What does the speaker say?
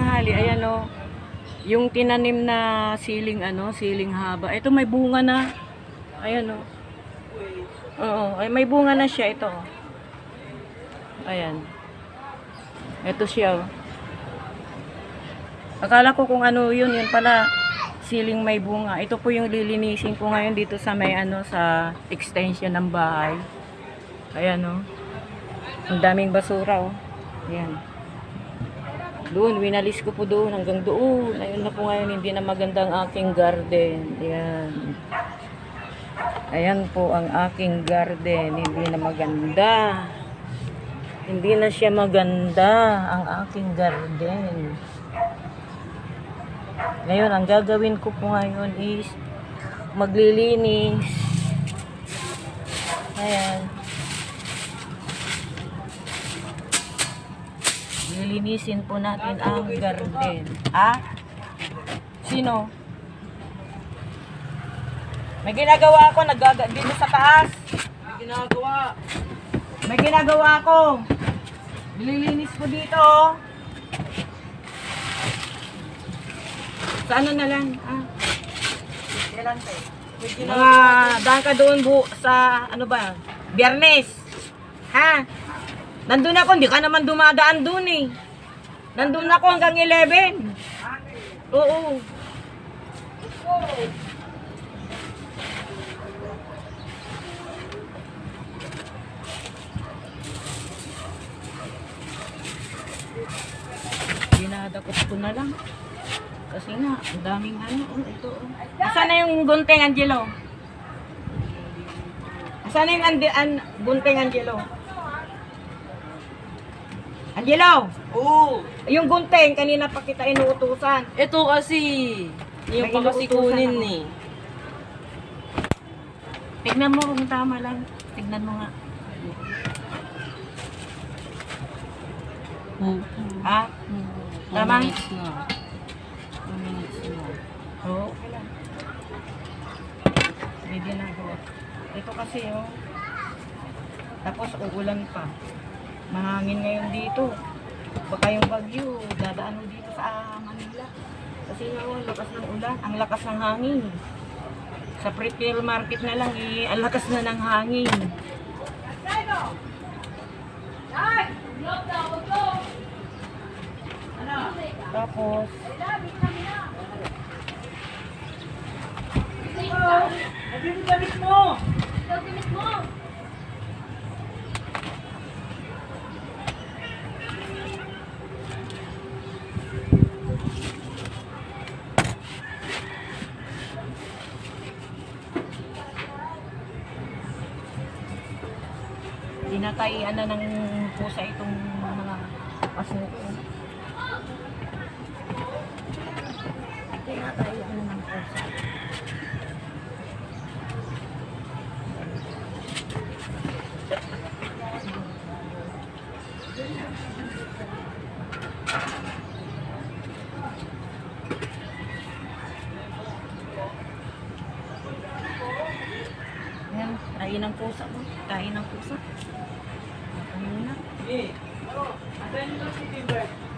tanghali, ayan o. Yung tinanim na siling ano, siling haba. Ito may bunga na. Ayan o. Oo, ay may bunga na siya ito. oh. Ayan. Ito siya oh. Akala ko kung ano yun, yun pala siling may bunga. Ito po yung lilinisin ko ngayon dito sa may ano sa extension ng bahay. Ayan oh. Ang daming basura oh. Ayan. Doon, winalis ko po doon hanggang doon. Ayun na po ngayon, hindi na maganda ang aking garden. Ayan. Ayan po ang aking garden. Hindi na maganda. Hindi na siya maganda ang aking garden. Ngayon, ang gagawin ko po ngayon is maglilinis. Ayan. Lilinisin po natin ang garden. Ah? Sino? May ginagawa ako, nagaga dito sa taas. May ginagawa. May ginagawa ako. Nililinis ko dito. oh. Sa ano na lang? Ah. Mga daan ka doon bu sa ano ba? Biyernes. Ha? Nandun ako, hindi ka naman dumadaan doon eh. Nandun ako hanggang 11. Oo. Dinadakot ko na lang. Kasi nga, ang daming ano, oh, ito. Oh. Na yung gunting, Angelo? Asan na yung andi, an, gunting, Angelo? Angelo! Oo. Yung gunting, kanina pa kita inuutusan. Ito kasi. Yung May pa kasi inuutusan kunin ako. eh. Tignan mo kung tama lang. Tignan mo nga. Hmm. Ha? Tama? Two minutes na. Two minutes na. Oo, okay lang. May ginagawa. Ito kasi, oh. Tapos, uulan pa. Mahangin ngayon dito. Baka yung bagyo, dadaan mo dito sa Manila. Kasi nga, oh, lakas ng ulan. Ang lakas ng hangin. Sa retail market na lang, eh, ang lakas na ng hangin. Tapos, dinataian na ng pusa itong mga pasuko. Dinataian na ng pusa. Ayan, tain ng pusa mo. Tain ng pusa. Ano na? Eh. Asan yung si Timber?